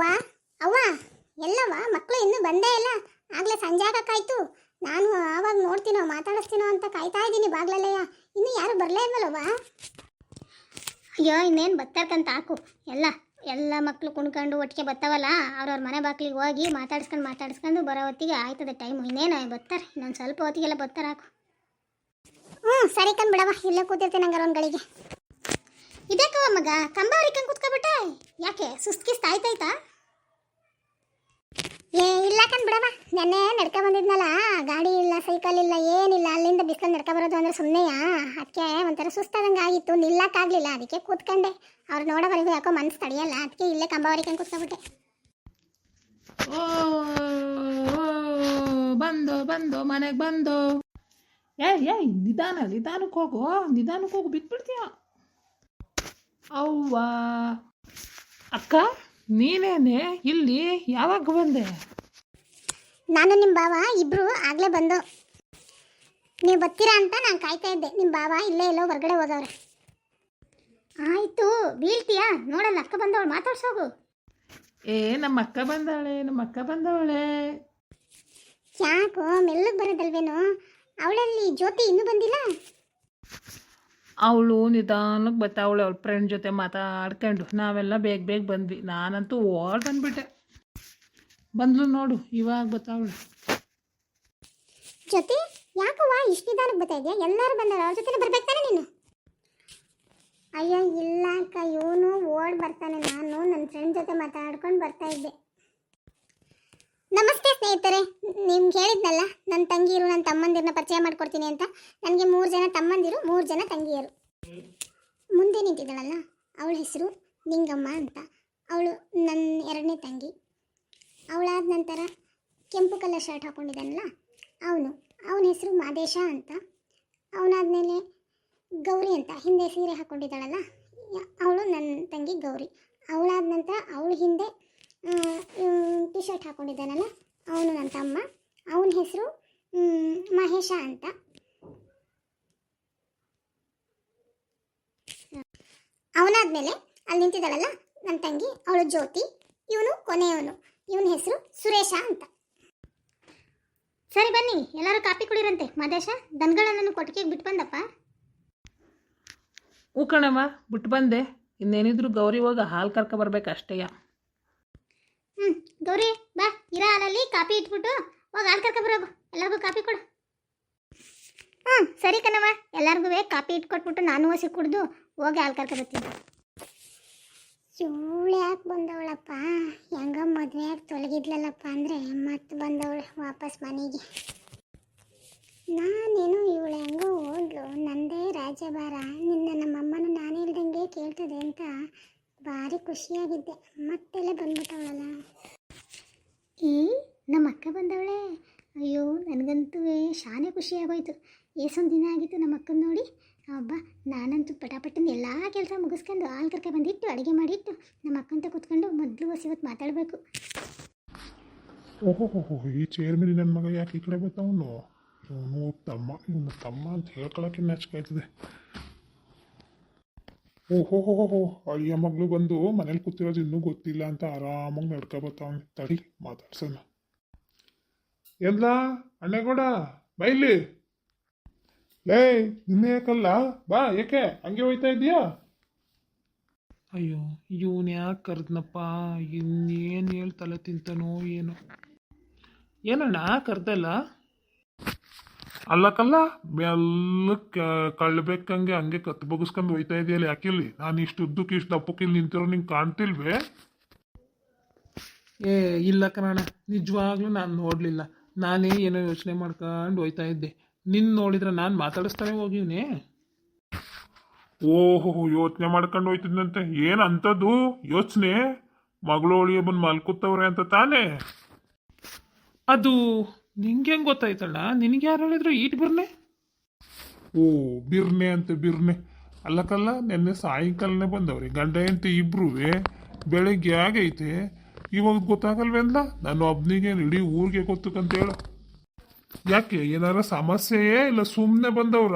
ಅವ್ವ? ಅವ್ವ, ಎಲ್ಲವ್ವ? ಮಕ್ಕಳು ಇನ್ನೂ ಬಂದೇ ಇಲ್ಲ. ಆಗಲೇ ಸಂಜೆ ಆಗಕ್ಕಾಯ್ತು. ನಾನು ಆವಾಗ ನೋಡ್ತೀನೋ, ಮಾತಾಡಿಸ್ತೀನೋ ಅಂತ ಕಾಯ್ತಾ ಇದ್ದೀನಿ ಬಾಗ್ಲಲ್ಲಯ್ಯ ಇನ್ನೂ ಯಾರು ಬರಲೇ ಇಲ್ವಲ್ಲವ್ವ? ಅಯ್ಯೋ, ಇನ್ನೇನು ಬತ್ತಾರ್ಕಂತ ಹಾಕು. ಎಲ್ಲ ಎಲ್ಲ ಮಕ್ಕಳು ಕುಣ್ಕೊಂಡು ಒಟ್ಟಿಗೆ ಬರ್ತಾವಲ್ಲ ಅವ್ರವ್ರ ಮನೆ ಬಾಗಿಲಿಗೆ ಹೋಗಿ ಮಾತಾಡ್ಸ್ಕೊಂಡು ಮಾತಾಡ್ಸ್ಕೊಂಡು ಬರೋ ಹೊತ್ತಿಗೆ ಆಯ್ತದೆ ಟೈಮು. ಇನ್ನೇನು ಬತ್ತಾರೆ? ಇನ್ನೊಂದು ಸ್ವಲ್ಪ ಹೊತ್ತಿಗೆಲ್ಲ ಬತ್ತಾರೆ, ಹಾಕು. ಹ್ಞೂ ಸರಿ ಕಂದ್ ಬಿಡವ ಇಲ್ಲೇ ಕೂತಿರ್ತೀನಿ ಹಂಗಾರ ಒಂದು ಗಳಿಗೆ ಇದಕ್ಕವ ಮಗ? ಕಂಬ ಅವ್ರಿಗೆ ಕೂತ್ಕೊಬಿಟ್ಟೆ? ಯಾಕೆ ಸುಸ್ತು ಆಯ್ತಾಯ್ತಾ? ಏ, ಇಲ್ಲ ಕಣ್ ಬಿಡವ ನೆನ್ನೆ ನಡ್ಕ ಬಂದಿದ್ನಲ್ಲ, ಗಾಡಿ ಇಲ್ಲ ಸೈಕಲ್ ಇಲ್ಲ, ಏನಿಲ್ಲ, ಅಲ್ಲಿಂದ ಬಿಸ್ಕೊಂಡು ನಡ್ಕ ಬರೋದು ಅಂದ್ರೆ ಸುಮ್ಮನೆಯಾ ಅದಕ್ಕೆ ಒಂಥರ ಸುಸ್ತಾದಂಗೆ ಆಗಿತ್ತು, ನಿಲ್ಲಕ್ಕಾಗ್ಲಿಲ್ಲ, ಅದಕ್ಕೆ ಕೂತ್ಕೊಂಡೆ. ಅವ್ರು ನೋಡೋವರೆಗೂ ಯಾಕೋ ಮನ್ಸು ತಡೆಯಲ್ಲ ಅದಕ್ಕೆ ಇಲ್ಲೇ ಕಂಬ ಹರಿಕಂಗ್ ಕೂತ್ಕೊಬಿಟ್ಟೆ. ಓ ಬಂದು ಬಂದು, ಮನೆಗೆ ಬಂದು. ಏಯ್ ಏಯ್ ನಿಧಾನ ನಿಧಾನಕ್ಕೆ ಹೋಗು ನಿಧಾನಕ್ಕೆ ಹೋಗು ಬಿದ್ಬಿಡ್ತೀಯ ಅವ್ವ. ಅಕ್ಕ? ನೀನೇನೆ? ಇಲ್ಲಿ ಯಾವಾಗ ಬಂದೆ? ನಾನು ನಿಮ್ಮ ಬಾವ ಇಬ್ರು ಆಗ್ಲೇ ಬಂದು. ನೀವು ಬರ್ತೀರಾ ಅಂತ ನಾನು ಕಾಯ್ತಾ ಇದ್ದೆ. ನಿಮ್ಮ ಬಾವ ಇಲ್ಲೇ ಎಲ್ಲೋ ಹೊರಗಡೆ ಹೋದವ್ರೆ. ಆಯಿತು ಬೀಳ್ತೀಯಾ? ನೋಡಲ್ಲ ಅಕ್ಕ ಬಂದವಳು ಮಾತಾಡ್ಸೋಗು ಏ ನಮ್ಮ ಅಕ್ಕ ಬಂದವಳೆ ನಮ್ಮ ಅಕ್ಕ ಬಂದವಳೆ. ಯಾಕೋ ಮೆಲ್ಲಗೆ ಬರೋದಲ್ವೇನೋ? ಅವಳಲ್ಲಿ ಜ್ಯೋತಿ ಇನ್ನೂ ಬಂದಿಲ್ಲ? ಅವಳು ನಿಧಾನಕ್ಕೆ ಬರ್ತಾವಳೆ ಅವಳ ಫ್ರೆಂಡ್ ಜೊತೆ ಮಾತಾಡ್ಕೊಂಡು ನಾವೆಲ್ಲ ಬೇಗ ಬೇಗ ಬಂದ್ವಿ. ನಾನಂತೂ ಓಡ್ ಬಂದ್ಬಿಟ್ಟೆ. ಬಂದ್ಲು ನೋಡು, ಇವಾಗ ಬರ್ತಾವಳು ಜೊತೆ ಯಾಕವ್ವ ಇಷ್ಟು ನಿಧಾನಕ್ಕೆ ಬರ್ತಾ ಇದೆಯಾ? ಎಲ್ಲರೂ ಬಂದಾರ, ಅವ್ರ ಜೊತೆ ಬರ್ಬೇಕು ತಾನೆ ನೀನು? ಅಯ್ಯೋ, ಇಲ್ಲ ಅಕ್ಕ, ಇವನು ಓಡ್ ಬರ್ತಾನೆ. ನಾನು ನನ್ನ ಫ್ರೆಂಡ್ ಜೊತೆ ಮಾತಾಡ್ಕೊಂಡು ಬರ್ತಾ ಇದ್ದೆ. ನಮಸ್ತೆ ಸ್ನೇಹಿತರೆ ನಿಮ್ಗೆ ಹೇಳಿದ್ನಲ್ಲ ನನ್ನ ತಂಗಿಯರು ನನ್ನ ತಮ್ಮಂದಿರನ್ನ ಪರಿಚಯ ಮಾಡ್ಕೊಡ್ತೀನಿ ಅಂತ? ನನಗೆ ಮೂರು ಜನ ತಮ್ಮಂದಿರು, ಮೂರು ಜನ ತಂಗಿಯರು. ಮುಂದೆ ನಿಂತಿದ್ದಾಳಲ್ಲ, ಅವಳ ಹೆಸರು ನಿಂಗಮ್ಮ ಅಂತ. ಅವಳು ನನ್ನ ಎರಡನೇ ತಂಗಿ. ಅವಳಾದ ನಂತರ ಕೆಂಪು ಕಲರ್ ಶರ್ಟ್ ಹಾಕ್ಕೊಂಡಿದ್ದಾನಲ್ಲ ಅವನು. ಅವನ ಹೆಸರು ಮಾದೇಶ ಅಂತ. ಅವನಾದ್ಮೇಲೆ ಗೌರಿ ಅಂತ, ಹಿಂದೆ ಸೀರೆ ಹಾಕ್ಕೊಂಡಿದ್ದಾಳಲ್ಲ ಅವಳು ನನ್ನ ತಂಗಿ ಗೌರಿ. ಅವಳಾದ ನಂತರ ಅವಳ ಹಿಂದೆ ಟಿ ಶರ್ಟ್ ಹಾಕ್ಕೊಂಡಿದ್ದಾನಲ್ಲ ಅವನು ನನ್ನ ತಮ್ಮ. ಅವನ ಹೆಸರು ಮಹೇಶ ಅಂತ. ಅವನಾದ್ಮೇಲೆ ಅಲ್ಲಿ ನಿಂತಿದ್ದಾಳಲ್ಲ ನನ್ನ ತಂಗಿ ಅವಳು ಜ್ಯೋತಿ ಇವನು ಕೊನೆಯವನು. ಇವನ ಹೆಸರು ಸುರೇಶ ಅಂತ. ಸರಿ ಬನ್ನಿ ಎಲ್ಲರೂ ಕಾಪಿ ಕುಡಿರಂತೆ. ಮದೇಶ ದನಗಳನ್ನು ಕೊಟ್ಟಿಗೆ ಬಿಟ್ಟು ಬಂದಪ್ಪ. ಹ್ಞೂ ಕಣಮ್ಮ ಬಿಟ್ಟು ಬಂದೆ. ಇನ್ನೇನಿದ್ರು ಗೌರಿ ಹೋಗ ಹಾಲು ಕರ್ಕ ಬರ್ಬೇಕು ಅಷ್ಟೇಯ ಹ್ಞೂ ಗೌರಿ ಬಾ. ಇರ ಹಾಲಲ್ಲಿ ಕಾಪಿ ಇಟ್ಬಿಟ್ಟು ಹೋಗಿ ಹಾಲು ಕರ್ಕೊ ಬರೋಗು. ಎಲ್ಲರಿಗೂ ಕಾಪಿ ಕೊಡು. ಹ್ಞೂ ಸರಿ ಕಣವ ಎಲ್ಲರಿಗೂ ಕಾಪಿ ಇಟ್ಕೊಟ್ಬಿಟ್ಟು ನಾನು ಹಸಿ ಕುಡ್ದು ಹೋಗಿ ಹಾಲು ಕರ್ಕೊ ಬರ್ತೀನಿ. ಇವಳು ಯಾಕೆ ಬಂದವಳಪ್ಪ? ಹೆಂಗ ಮದುವೆ ಆಗಿ ತೊಲಗಿದ್ಲಲ್ಲಪ್ಪ ಅಂದರೆ ಮತ್ತೆ ಬಂದವಳು ವಾಪಸ್ ಮನೆಗೆ. ನಾನೇನು ಇವಳು ಹೆಂಗೋ ಹೋದ್ಲು, ನಂದೇ ರಾಜಭಾರ ನಿನ್ನ ನಮ್ಮಮ್ಮನ ನಾನು ಹೇಳ್ದಂಗೆ ಕೇಳ್ತದೆ ಅಂತ ಭಾರಿ ಖುಷಿಯಾಗಿದ್ದೆ. ಮತ್ತೆಲ್ಲ ಬಂದ್ಬಿಟ್ಟವಳಲ್ಲ. ಏ, ನಮ್ಮ ಅಕ್ಕ ಬಂದವಳೆ. ಅಯ್ಯೋ, ನನಗಂತೂ ಶಾನೆ ಖುಷಿ ಆಗೋಯ್ತು ಏಸೊಂದು ದಿನ ಆಗಿತ್ತು ನಮ್ಮ ಅಕ್ಕನ ನೋಡಿ. ಹಬ್ಬ ನಾನಂತೂ ಪಟಾಪಟ್ಟಿನ ಎಲ್ಲ ಕೆಲಸ ಮುಗಿಸ್ಕೊಂಡು ಹಾಲು ಕರ್ಕ ಬಂದಿಟ್ಟು, ಅಡುಗೆ ಮಾಡಿಟ್ಟು, ನಮ್ಮ ಅಕ್ಕಂತ ಕೂತ್ಕೊಂಡು ಮೊದಲು ಹೊಸ ಇವತ್ತು ಮಾತಾಡಬೇಕು. ಓಹೋ ಈ ಮೇಲೆ ನನ್ನ ಮಗ ಯಾಕೆ ಈ ಕಡೆ ಬರ್ತಾವನು ಇವನು ತಮ್ಮ ಇವನು ತಮ್ಮ ಅಂತ ಹೇಳ್ಕೊಳಕ್ಕೆ ನಾಚಿಕಾಯ್ತದೆ ಓಹೋ ಅಳಿಯ ಮಗಳು ಬಂದು ಮನೇಲಿ ಕೂತಿರೋದು ಇನ್ನೂ ಗೊತ್ತಿಲ್ಲ ಅಂತ ಆರಾಮಾಗಿ ನಡ್ಕೊ ಬರ್ತಾವನೆ. ತಡಿ, ಮಾತಾಡ್ಸೋಣ. ಎಲ್ಲ ಅಣ್ಣೇಗೌಡ ಬೈಲಿ ಲೇ, ನಿನ್ನೆ ಯಾಕಲ್ಲ? ಬಾ, ಏಕೆ? ಹಂಗೆ ಹೋಯ್ತಾ ಇದೀಯಾ ಅಯ್ಯೋ, ಇವನು ಯಾಕೆ ಕರೆದ್ನಪ್ಪ? ಇನ್ನೇನು ಹೇಳಿ ತಲೆ ತಿಂತಾನೋ ಏನೋ. ಏನಣ್ಣ, ಕರ್ದಲ್ಲ? ಅಲ್ಲಕ್ಕಲ್ಲ ಮೆಲ್ಲ ಕಳ್ಬೇಕಂಗೆ ಹಂಗೆ ಕತ್ತು ಬಗ್ಸ್ಕೊಂಡು ಹೋಯ್ತಾ ಇದೆಯಲ್ಲ ಯಾಕಿಲ್ಲಿ ನಾನು ಇಷ್ಟು ಉದ್ದಕ್ಕೆ ಇಷ್ಟು ದಪ್ಪಕ್ಕೆ ಇಲ್ಲಿ ನಿಂತಿರೋ ನಿಂಗೆ ಕಾಣ್ತಿಲ್ವೇ ಏ ಇಲ್ಲ ಕಣ ನಿಜವಾಗ್ಲೂ ನಾನು ನೋಡಲಿಲ್ಲ ನಾನೇ ಏನೋ ಯೋಚನೆ ಮಾಡ್ಕೊಂಡು ಹೋಯ್ತಾ ಇದ್ದೆ ನಿನ್ನ ನೋಡಿದ್ರೆ ನಾನು ಮಾತಾಡಿಸ್ತಾನೆ ಹೋಗಿವ್ನೆ ಓಹೋ ಯೋಚನೆ ಮಾಡ್ಕೊಂಡು ಹೋಯ್ತಿದ್ನಂತೆ ಏನು ಅಂಥದ್ದು ಯೋಚನೆ ಮಗಳು ಒಳಿಯ ಬಂದು ಮಲ್ಕೂತವ್ರೆ ಅಂತ ತಾನೇ ಅದು ನಿಂಗೆ ಹೆಂಗೆ ಗೊತ್ತಾಯ್ತಣ್ಣ ನಿನಗೆ ಯಾರು ಹೇಳಿದ್ರು ಈಟ್ ಬಿರ್ನೆ? ಓ ಬಿರ್ನೆ ಅಂತ ಬಿರ್ನೆ. ಅಲ್ಲಕ್ಕಲ್ಲ ನಿನ್ನೆ ಸಾಯಂಕಾಲನೇ ಬಂದವ್ರಿ. ಗಂಡ ಹೆಂಡತಿ ಇಬ್ರುವೆ. ಬೆಳಿಗ್ಗೆ ಆಗೈತೆ. ಇವಾಗ ಗೊತ್ತಾಗಲ್ವೇಂದ? ನಾನು ಒಬ್ನಿಗೆ ಇಡೀ ಊರಿಗೆ ಗೊತ್ತಕ್ಕಂತ ಹೇಳು ಯಾಕೆ ಏನಾರ ಸಮಸ್ಯೆಯೇ ಇಲ್ಲ? ಸುಮ್ಮನೆ ಬಂದವ್ರ?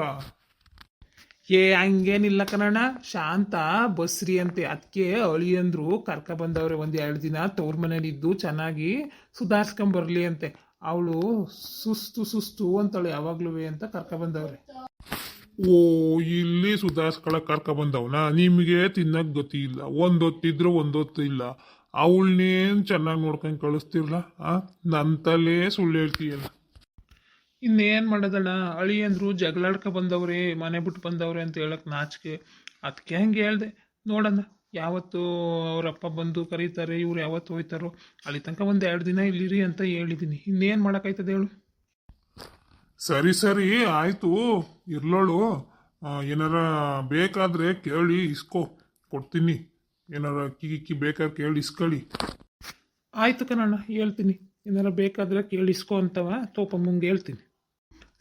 ಏ ಹಂಗೇನಿಲ್ಲ ಕಣಣ್ಣ ಶಾಂತ ಬಸ್ರಿ ಅಂತೆ. ಅದಕ್ಕೆ ಅಳಿಯಂದ್ರು ಕರ್ಕ ಬಂದವ್ರೆ ಒಂದು ಎರಡು ದಿನ. ತವ್ರ ಮನೇಲಿದ್ದು ಚೆನ್ನಾಗಿ ಸುಧಾರಿಸ್ಕೊಂಬರ್ಲಿ ಅಂತೆ. ಅವಳು ಸುಸ್ತು ಸುಸ್ತು ಅಂತಾಳೆ ಯಾವಾಗ್ಲೂ ಅಂತ ಕರ್ಕ ಬಂದವ್ರೆ. ಓ ಇಲ್ಲಿ ಸುಧಾರಿಸ್ಕೊಳಕ್ ಕರ್ಕ ಬಂದವನ? ನಿಮಗೆ ತಿನ್ನಕ್ ಗತಿ ಇಲ್ಲ. ಒಂದೊತ್ತಿದ್ರು ಒಂದೊತ್ತು ಇಲ್ಲ. ಅವಳನ್ನೇನು ಚೆನ್ನಾಗಿ ನೋಡ್ಕೊಂಡು ಕಳಿಸ್ತಿರ್ಲ? ಆ? ನಂತಲೇ ಸುಳ್ಳು ಹೇಳ್ತೀಯಲ್ಲ. ಇನ್ನೇನು ಮಾಡೋದಣ್ಣ? ಅಳಿಯಂದ್ರು ಜಗಳಾಡ್ಕೊ ಬಂದವ್ರೆ ಮನೆ ಬಿಟ್ಟು ಬಂದವ್ರೆ ಅಂತ ಹೇಳಕ್ ನಾಚಿಕೆ. ಅದಕ್ಕೆ ಹಂಗೆ ಹೇಳ್ದೆ. ನೋಡೋಣ ಯಾವತ್ತು ಅವರಪ್ಪ ಬಂದು ಕರೀತಾರೆ ಇವ್ರು ಯಾವತ್ತು ಹೋಯ್ತಾರೋ ಅಲ್ಲಿ ತನಕ ಒಂದು ಎರಡು ದಿನ ಇಲ್ಲಿರಿ ಅಂತ ಹೇಳಿದ್ದೀನಿ ಇನ್ನೇನು ಮಾಡೋಕ್ಕಾಯ್ತದೆ ಹೇಳು? ಸರಿ ಸರಿ ಆಯಿತು. ಇರ್ಲೋಳು. ಏನಾರ ಬೇಕಾದರೆ ಕೇಳಿ ಇಸ್ಕೋ. ಕೊಡ್ತೀನಿ. ಏನಾರ ಕಿಕ್ಕಿ ಬೇಕಾದ್ರೆ ಕೇಳಿ ಇಸ್ಕೊಳ್ಳಿ ಆಯಿತು ಕಣಣ್ಣ ಹೇಳ್ತೀನಿ. ಏನಾರ ಬೇಕಾದ್ರೆ ಇಸ್ಕೋ ಅಂತವ ಮುಂಗೆ ಹೇಳ್ತೀನಿ.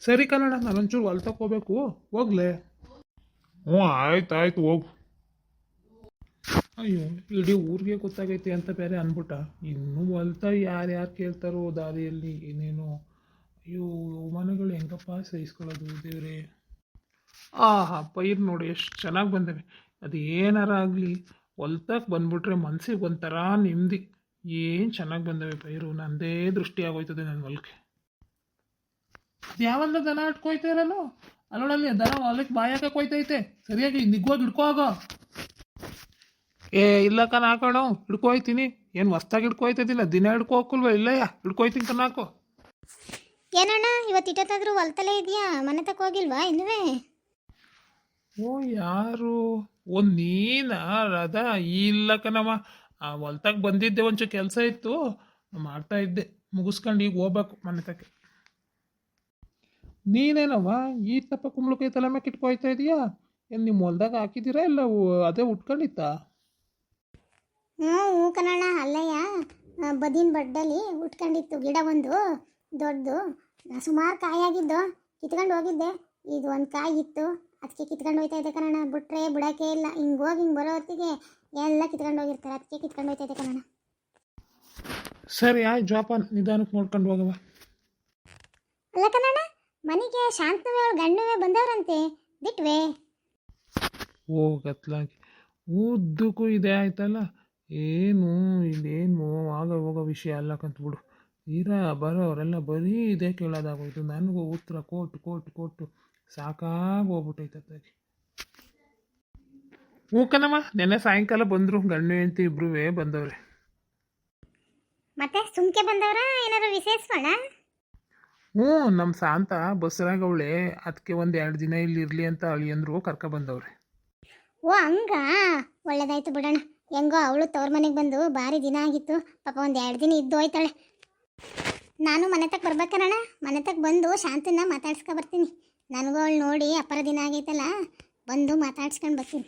ಸರಿ ಕಣಣ್ಣ ನಾನೊಂಚೂರು ಹೊಲ್ತಕ್ಕೆ ಹೋಗ್ಬೇಕು. ಹೋಗ್ಲೇ? ಹ್ಞೂ ಆಯ್ತು ಆಯ್ತು ಹೋಗು. ಅಯ್ಯೋ, ಇಡೀ ಊರಿಗೆ ಗೊತ್ತಾಗೈತೆ ಅಂತ ಬೇರೆ ಅಂದ್ಬಿಟ್ಟ. ಇನ್ನೂ ಹೊಲ್ತ ಯಾರು ಕೇಳ್ತಾರೋ ದಾರಿಯಲ್ಲಿ ಏನೇನೋ. ಅಯ್ಯೋ ಮನೆಗಳು ಹೆಂಗಪ್ಪ ಸಹಿಸ್ಕೊಳ್ಳೋದು ದೇವ್ರೆ. ಆಹಾ, ಪೈರು ನೋಡಿ ಎಷ್ಟು ಚೆನ್ನಾಗಿ ಬಂದವೆ. ಅದು ಏನಾರ ಆಗಲಿ ಹೊಲ್ತಕ್ಕೆ ಬಂದ್ಬಿಟ್ರೆ ಮನಸ್ಸಿಗೆ ಒಂಥರ ನೆಮ್ಮದಿ. ಏನು ಚೆನ್ನಾಗಿ ಬಂದವೆ ಪೈರು, ನಂದೇ ದೃಷ್ಟಿ ಆಗೋಯ್ತದೆ ನನ್ನ ಹೊಲಕ್ಕೆ ಯಾವಂದ ದನ ಇಟ್ಕೊಯ್ತಾ ಇರಲ್ಲ ಅಲ್ಲೋಡಲ್ಲಿ ದನ ಹೊಲಕ್ಕೆ ಬಾಯಾಕೋಯ್ತೈತೆ ಸರಿಯಾಗಿ ನಿಗ್ಗೋಗಿ ಹಿಡ್ಕೋ ಏ ಇಲ್ಲ ಕಣ ಹಾಕೋಣ ಹಿಡ್ಕೊಯ್ತೀನಿ. ಏನು ಹೊಸ್ತಾಗಿ ಹಿಡ್ಕೊಯ್ತದಿಲ್ಲ ದಿನ ಹಿಡ್ಕೊ ಹೋಗಲ್ವ ಇಲ್ಲಯ್ಯ ಹಿಡ್ಕೊಯ್ತೀನಿ ಕಣ ಹಾಕೋ ಏನಣ್ಣ ಇವತ್ತು ಇಟ್ಟೊತ್ತಾದ್ರೂ ಹೊಲ್ತಲೇ ಇದೆಯಾ? ಮನೆ ತಕ್ಕ ಹೋಗಿಲ್ವಾ ಇನ್ನುವೇ? ಓ ಯಾರು? ಓ ನೀನ ರಾಧ ಇಲ್ಲ ಕಣವ ಆ ಹೊಲ್ತಾಗ ಬಂದಿದ್ದೆ ಒಂಚೂರು ಕೆಲಸ ಇತ್ತು. ಮಾಡ್ತಾ ಇದ್ದೆ ಮುಗಿಸ್ಕೊಂಡು ಈಗ ಹೋಗ್ಬೇಕು ಮನೆ ತಕ್ಕ ನೀನೇನವ ಈ ತಪ್ಪ ಕುಂಬಳಕಾಯಿ ತಲೆ ಮ್ಯಾಕೆ ಇಟ್ಕೊಯ್ತಾ ಇದೀಯಾ? ಏನು ನಿಮ್ಮ ಹೊಲ್ದಾಗ ಹಾಕಿದ್ದೀರಾ ಇಲ್ಲ ಅದೇ ಉಟ್ಕೊಂಡಿತ್ತಾ? ಹ್ಞೂ ಕಣಣ್ಣ ಅಲ್ಲಯ್ಯ. ಬದಿನ ಬಡ್ಡಲ್ಲಿ ಉಟ್ಕೊಂಡಿತ್ತು ಗಿಡ ಒಂದು ದೊಡ್ಡದು ಸುಮಾರು ಕಾಯಾಗಿದ್ದು ಕಿತ್ಕೊಂಡು ಹೋಗಿದ್ದೆ. ಇದು ಒಂದು ಕಾಯಿ ಇತ್ತು. ಅದಕ್ಕೆ ಕಿತ್ಕೊಂಡು ಹೋಯ್ತಾ ಇದೆ ಕಣಣ್ಣ ಬಿಟ್ರೆ ಬಿಡೋಕೆ ಇಲ್ಲ. ಹಿಂಗೆ ಹೋಗಿ ಹಿಂಗೆ ಬರೋ ಹೊತ್ತಿಗೆ ಎಲ್ಲ ಕಿತ್ಕೊಂಡು ಹೋಗಿರ್ತಾರೆ. ಅದಕ್ಕೆ ಕಿತ್ಕೊಂಡು ಹೋಯ್ತಾ ಇದೆ ಕಣಣ್ಣ ಸರಿ ಆಯ್ತು ಜೋಪಾನ. ನಿಧಾನಕ್ಕೆ ನೋಡ್ಕೊಂಡು ಹೋಗವ ಅಲ್ಲ ಕಣಣ್ಣ ಮನೆಗೆ ಶಾಂತವೇ ಅವಳು ಗಂಡುವೆ ಬಂದವರಂತೆ. ಬಿಟ್ವೆ. ಓ ಕತ್ಲಾಗಿ ಉದ್ದಕ್ಕೂ ಇದೆ ಆಯ್ತಲ್ಲ? ಏನು? ಇದೇನು ಆಗ ಹೋಗೋ ವಿಷಯ ಅಲ್ಲ ಕಂತ್ಬಿಡು. ತೀರಾ ಬರೋರೆಲ್ಲ ಬರೀ ಇದೇ ಕೇಳೋದಾಗೋಯ್ತು. ನನಗೂ ಉತ್ತರ ಕೊಟ್ಟು ಕೊಟ್ಟು ಕೊಟ್ಟು ಸಾಕಾಗಿ ಹೋಗ್ಬಿಟ್ಟೈತತ್ತಾಗಿ ಹ್ಞೂ ಕಣಮ್ಮ ನೆನ್ನೆ ಸಾಯಂಕಾಲ ಬಂದರು. ಗಂಡು ಹೆಂಡತಿ ಇಬ್ಬರೂ ಬಂದವ್ರೆ. ಮತ್ತೆ ಸುಮ್ಕೆ ಬಂದವರ? ಏನಾದ್ರು ವಿಶೇಷವಣ ಹ್ಞೂ ನಮ್ಮ ಶಾಂತ ಬಸ್ರಾಗವಳೆ. ಅದಕ್ಕೆ ಒಂದು ಎರಡು ದಿನ ಇಲ್ಲಿ ಇರಲಿ ಅಂತ ಅಳಿಯಂದ್ರು ಕರ್ಕ ಬಂದವ್ರೆ. ಓ ಹಂಗ? ಒಳ್ಳೇದಾಯ್ತು ಬಿಡೋಣ. ಹೆಂಗೋ ಅವಳು ತವ್ರ ಮನೆಗೆ ಬಂದು ಭಾರಿ ದಿನ ಆಗಿತ್ತು. ಪಾಪ ಒಂದು ಎರಡು ದಿನ ಇದ್ದು ಹೋಯ್ತಾಳೆ. ನಾನು ಮನೆ ತಕ್ಕ ಬರ್ಬೇಕಣ್ಣ ಮನೆ ತಕ್ಕ ಬಂದು ಶಾಂತಿನ ಮಾತಾಡ್ಸ್ಕೊ ಬರ್ತೀನಿ. ನನಗೂ ಅವಳು ನೋಡಿ ಅಪ್ಪರ ದಿನ ಆಗೈತಲ್ಲ ಬಂದು ಮಾತಾಡ್ಸ್ಕೊಂಡು ಬರ್ತೀನಿ.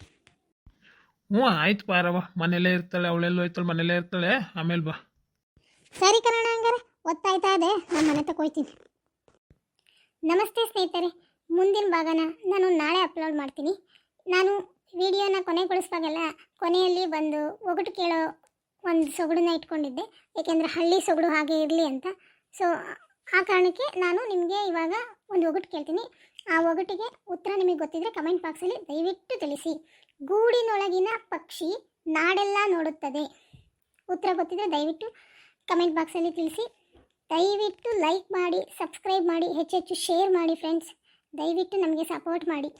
ಹ್ಞೂ ಆಯ್ತು ಪಾರವ ಮನೇಲೇ ಇರ್ತಾಳೆ ಅವಳೆಲ್ಲ ಹೋಯ್ತಾಳೆ ಮನೇಲೇ ಇರ್ತಾಳೆ. ಆಮೇಲೆ ಬಾ. ಸರಿ ಕಣ ಹಂಗಾರೆ. ಒತ್ತಾಯ್ತಾ ಅದೇ ನಾನು ಮನೆ ತಕ್ಕ ಹೋಯ್ತೀನಿ. ನಮಸ್ತೆ ಸ್ನೇಹಿತರೆ. ಮುಂದಿನ ಭಾಗನ ನಾನು ನಾಳೆ ಅಪ್ಲೋಡ್ ಮಾಡ್ತೀನಿ. ನಾನು ವಿಡಿಯೋನ ಕೊನೆಗೊಳಿಸುವಾಗೆಲ್ಲ ಕೊನೆಯಲ್ಲಿ ಬಂದು ಒಗಟು ಕೇಳೋ ಒಂದು ಸೊಗಡನ್ನ ಇಟ್ಕೊಂಡಿದ್ದೆ. ಏಕೆಂದರೆ ಹಳ್ಳಿ ಸೊಗಡು ಹಾಗೆ ಇರಲಿ ಅಂತ. ಸೊ ಆ ಕಾರಣಕ್ಕೆ ನಾನು ನಿಮಗೆ ಇವಾಗ ಒಂದು ಒಗಟು ಕೇಳ್ತೀನಿ. ಆ ಒಗಟಿಗೆ ಉತ್ತರ ನಿಮಗೆ ಗೊತ್ತಿದ್ರೆ ಕಮೆಂಟ್ ಬಾಕ್ಸಲ್ಲಿ ದಯವಿಟ್ಟು ತಿಳಿಸಿ. ಗೂಡಿನೊಳಗಿನ ಪಕ್ಷಿ ನಾಡೆಲ್ಲ ನೋಡುತ್ತದೆ. ಉತ್ತರ ಗೊತ್ತಿದ್ರೆ ದಯವಿಟ್ಟು ಕಮೆಂಟ್ ಬಾಕ್ಸಲ್ಲಿ ತಿಳಿಸಿ. ದಯವಿಟ್ಟು ಲೈಕ್ ಮಾಡಿ ಸಬ್ಸ್ಕ್ರೈಬ್ ಮಾಡಿ, ಹೆಚ್ಚೆಚ್ಚು ಶೇರ್ ಮಾಡಿ ಫ್ರೆಂಡ್ಸ್ ದಯವಿಟ್ಟು ನಮಗೆ ಸಪೋರ್ಟ್ ಮಾಡಿ.